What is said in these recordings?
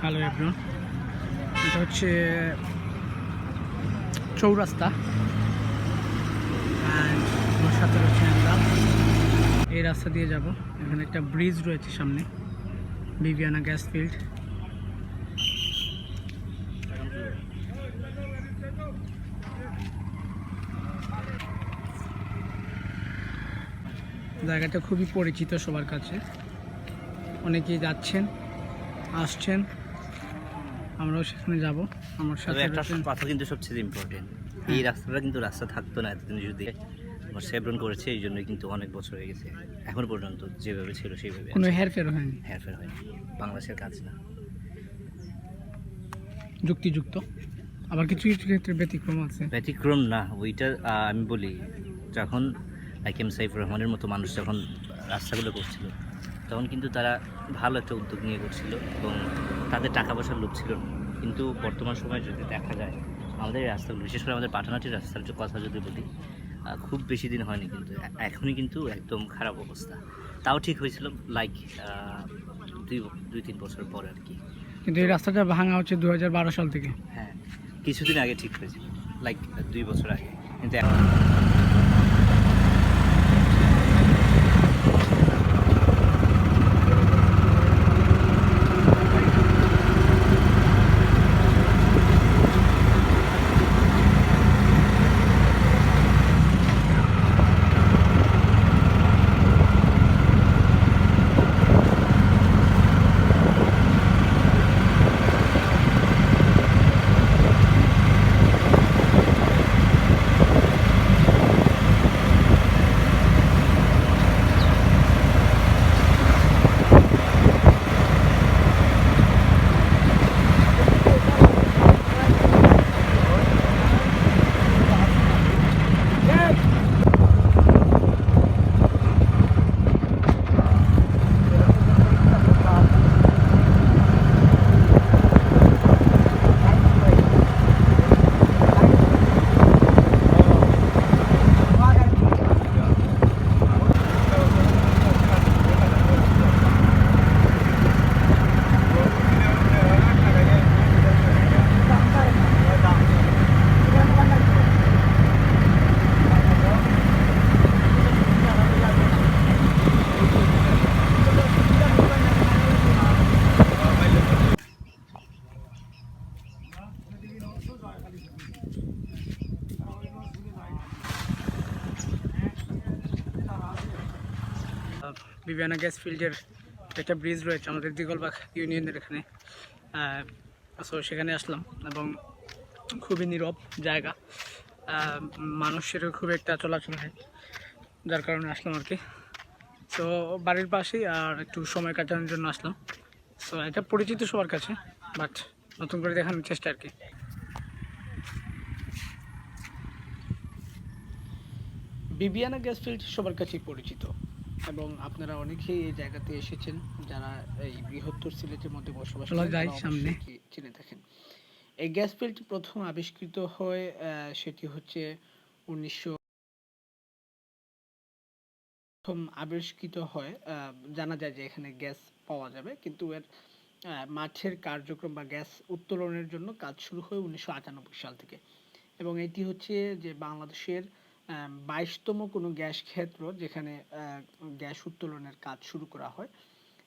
Hello everyone এটা হচ্ছে চৌরাস্তা। আমার সাথে রয়েছে আমরা এই রাস্তা দিয়ে যাব। এখানে একটা ব্রিজ রয়েছে সামনে। বিবিয়ানা গ্যাস ফিল্ড জায়গাটা খুবই পরিচিত সবার কাছে। অনেকেই যাচ্ছেন আসছেন। আমরাও সেখানে যাব। আমার সাথে একটা কথা কিন্তু সবচেয়ে ইম্পর্টেন্ট এই রাস্তাটা কিন্তু রাস্তা থাকতো না এতদিন যদি আমার সেভরন করেছে এই জন্যই কিন্তু অনেক বছর হয়ে গেছে। এখন পর্যন্ত যেভাবে ছিল সেইভাবে কোনো হেরফের হয়নি? হেরফের হয়নি। বাংলাদেশের কাজ না। যুক্তিযুক্ত? আবার কিছু কিছু ক্ষেত্রে ব্যতিক্রম আছে? ব্যতিক্রম না ওইটা আমি বলি যখন আইকেম সাইফুর রহমানের মতো মানুষ যখন রাস্তাগুলো করছিল তখন কিন্তু তারা ভালো একটা উদ্যোগ নিয়ে করছিল এবং তাদের টাকা পয়সার লোভ ছিল না। কিন্তু বর্তমান সময়ে যদি দেখা যায় আমাদের এই রাস্তাগুলো বিশেষ করে আমাদের পাটানাটির রাস্তার যে কথা যদি বলি খুব বেশি দিন হয়নি কিন্তু এখনই কিন্তু একদম খারাপ অবস্থা। তাও ঠিক হয়েছিল লাইক দুই দুই তিন বছর পরে আর কি। কিন্তু এই রাস্তাটা ভাঙা হচ্ছে দু হাজার বারো সাল থেকে। হ্যাঁ কিছুদিন আগে ঠিক হয়েছিল লাইক দুই বছর আগে। কিন্তু এখন বিবিয়ানা গ্যাস ফিল্ডের একটা ব্রিজ রয়েছে আমাদের দিগলবাগ ইউনিয়নের এখানে। সো সেখানে আসলাম এবং খুবই নীরব জায়গা। মানুষের খুব একটা চলাচল হয় যার কারণে আসলাম আর কি। তো বাড়ির পাশেই আর একটু সময় কাটানোর জন্য আসলাম। সো এটা পরিচিত সবার কাছে বাট নতুন করে দেখানোর চেষ্টা আর কি। বিবিয়ানা গ্যাস ফিল্ড সবার কাছেই পরিচিত। এবং আপনারা অনেকেই এই জায়গাতে এসেছেন যারা এই বৃহত্তর সিলেটের মধ্যে বসবাস সামনে। চিনে থাকেন এই গ্যাস ফিল্ড প্রথম আবিষ্কৃত হয় সেটি হচ্ছে উনিশশো প্রথম আবিষ্কৃত হয় জানা যায় যে এখানে গ্যাস পাওয়া যাবে কিন্তু এর মাঠের কার্যক্রম বা গ্যাস উত্তোলনের জন্য কাজ শুরু হয় উনিশশো আটানব্বই সাল থেকে এবং এটি হচ্ছে যে বাংলাদেশের বাইশতম কোনো গ্যাস ক্ষেত্র যেখানে গ্যাস উত্তোলনের কাজ শুরু করা হয়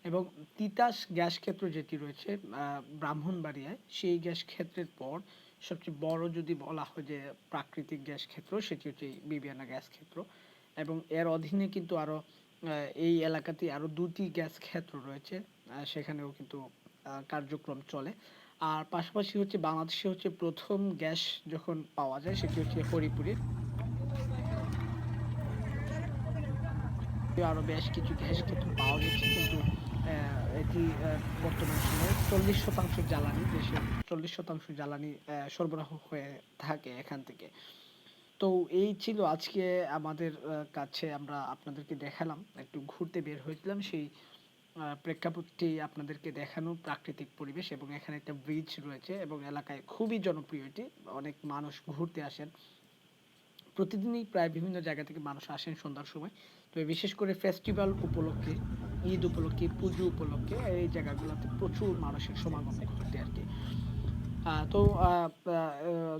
এবং তিতাস গ্যাস ক্ষেত্র যেটি রয়েছে ব্রাহ্মণবাড়িয়ায় সেই গ্যাস ক্ষেত্রের পর সবচেয়ে বড় যদি বলা হয় যে প্রাকৃতিক গ্যাস ক্ষেত্র সেটি হচ্ছে বিবিয়ানা গ্যাস ক্ষেত্র এবং এর অধীনে কিন্তু আরও আহ, এই এলাকাতে আরও দুটি গ্যাস ক্ষেত্র রয়েছে সেখানেও কিন্তু কার্যক্রম চলে। আর পাশাপাশি হচ্ছে বাংলাদেশে হচ্ছে প্রথম গ্যাস যখন পাওয়া যায় সেটি হচ্ছে হরিপুরে আরও বেশ কিছু গ্যাস ক্ষেত্র পাওয়া গেছে, কিন্তু এটি বর্তমান সময়ে চল্লিশ শতাংশ জ্বালানি দেশের চল্লিশ শতাংশ জ্বালানি সরবরাহ হয়ে থাকে এখান থেকে। তো এই ছিল আজকে আমাদের কাছে আমরা আপনাদেরকে দেখালাম, একটু ঘুরতে বের হয়েছিলাম, সেই প্রেক্ষাপটটি আপনাদেরকে দেখানো প্রাকৃতিক পরিবেশ এবং এখানে একটা ব্রিজ রয়েছে এবং এলাকায় খুবই জনপ্রিয় এটি, অনেক মানুষ ঘুরতে আসেন। প্রতিদিনই প্রায় বিভিন্ন জায়গা থেকে মানুষ আসেন সন্ধ্যার সময়। তো বিশেষ করে ফেস্টিভ্যাল উপলক্ষে, ঈদ উপলক্ষে, পুজো উপলক্ষে এই জায়গাগুলোতে প্রচুর মানুষের সমাগম ঘটে আর কি। তো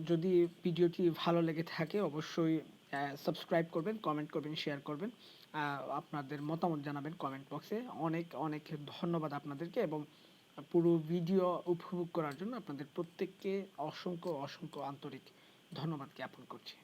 যদি ভিডিওটি ভালো লেগে থাকে অবশ্যই সাবস্ক্রাইব করবেন কমেন্ট করবেন শেয়ার করবেন। আপনাদের মতামত জানাবেন কমেন্ট বক্সে অনেক অনেক ধন্যবাদ আপনাদেরকে এবং পুরো ভিডিও উপভোগ করার জন্য আপনাদের প্রত্যেককে অসংখ্য অসংখ্য আন্তরিক ধন্যবাদ জ্ঞাপন করছি।